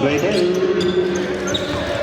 Right there.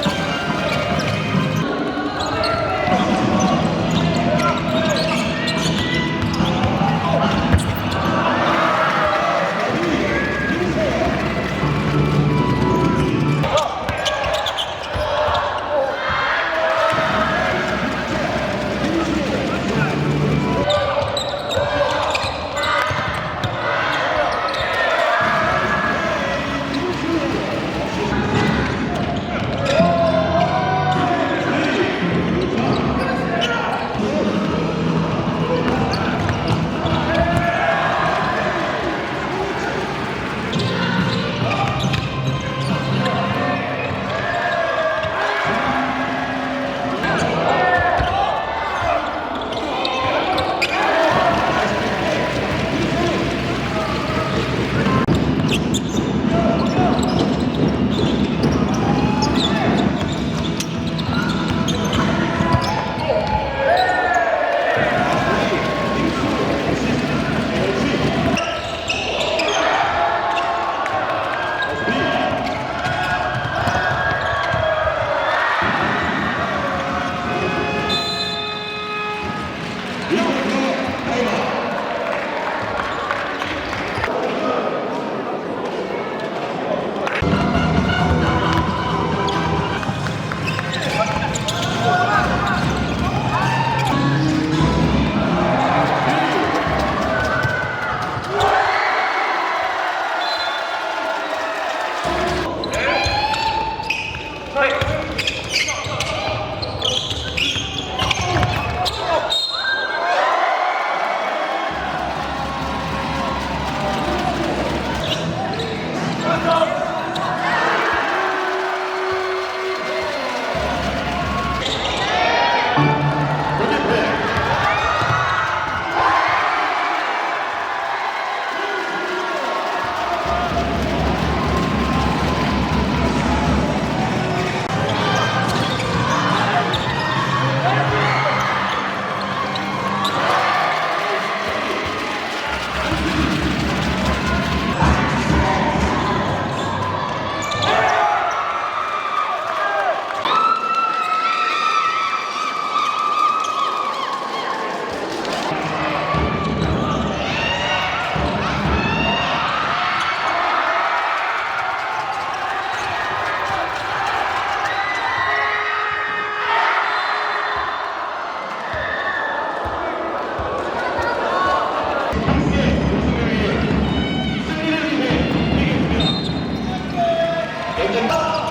네, 연전다.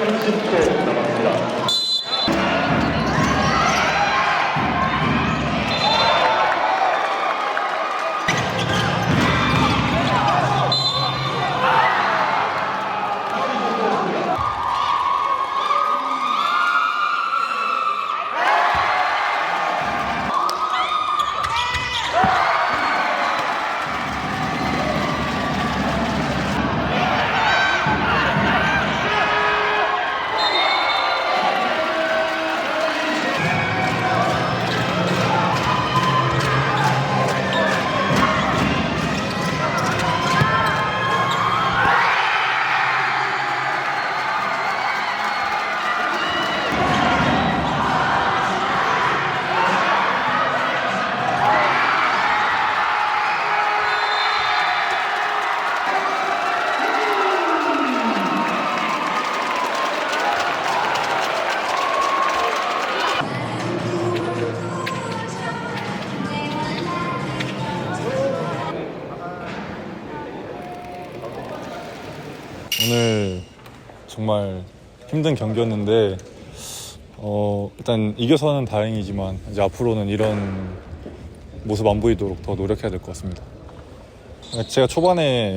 Спасибо. 웨덴 정말 힘든 경기였는데 어, 일단 이겨서는 다행이지만 이제 앞으로는 이런 모습 안 보이도록 더 노력해야 될 것 같습니다. 제가 초반에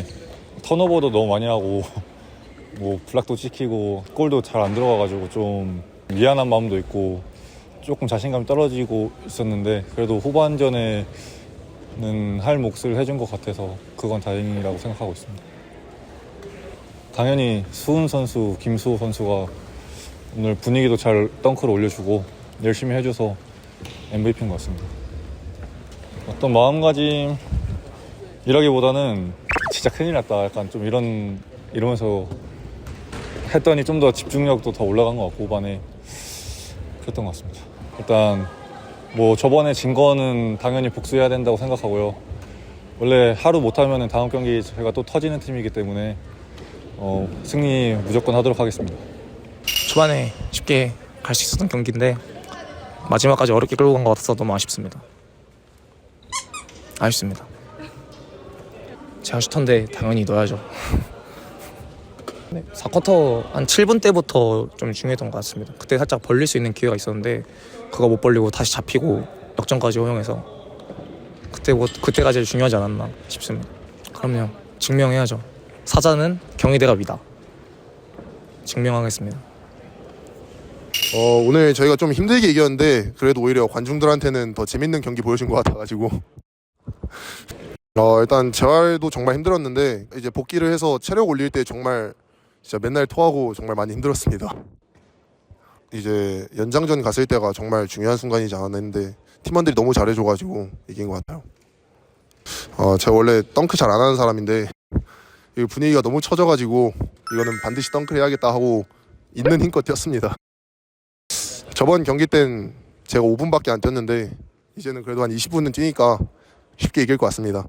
턴오버도 너무 많이 하고 뭐 블락도 찍히고 골도 잘 안 들어가가지고 좀 미안한 마음도 있고 조금 자신감이 떨어지고 있었는데 그래도 후반전에는 할 몫을 해준 것 같아서 그건 다행이라고 생각하고 있습니다. 당연히 수훈 선수, 김수호 선수가 오늘 분위기도 잘 덩크를 올려주고 열심히 해줘서 MVP인 것 같습니다. 어떤 마음가짐이라기보다는 진짜 큰일 났다. 약간 좀 이런 이러면서 했더니 좀 더 집중력도 더 올라간 것 같고 후반에 그랬던 것 같습니다. 일단 뭐 저번에 진 거는 당연히 복수해야 된다고 생각하고요. 원래 하루 못하면 다음 경기 제가 또 터지는 팀이기 때문에 어, 승리 무조건 하도록 하겠습니다. 초반에 쉽게 갈 수 있었던 경기인데 마지막까지 어렵게 끌고 간 것 같아서 너무 아쉽습니다. 아쉽습니다. 제가 슈터인데 당연히 넣어야죠. 네, 4쿼터 한 7분 때부터 좀 중요했던 것 같습니다. 그때 살짝 벌릴 수 있는 기회가 있었는데 그거 못 벌리고 다시 잡히고 역전까지 허용해서 그때 뭐 그때가 제일 중요하지 않았나 싶습니다. 그럼요. 증명해야죠. 사자는 경희대가 위다. 증명하겠습니다. 어, 오늘 저희가 좀 힘들게 이겼는데 그래도 오히려 관중들한테는 더 재밌는 경기 보여준 것 같아가지고 어, 일단 재활도 정말 힘들었는데 이제 복귀를 해서 체력 올릴 때 정말 진짜 맨날 토하고 정말 많이 힘들었습니다. 이제 연장전 갔을 때가 정말 중요한 순간이지 않았나 했는데 팀원들이 너무 잘해줘가지고 이긴 것 같아요. 어, 제가 원래 덩크 잘 안 하는 사람인데 이 분위기가 너무 처져가지고 이거는 반드시 덩크를 해야겠다 하고 있는 힘껏 뛰었습니다. 저번 경기 땐 제가 5분밖에 안 뛰었는데 이제는 그래도 한 20분은 뛰니까 쉽게 이길 것 같습니다.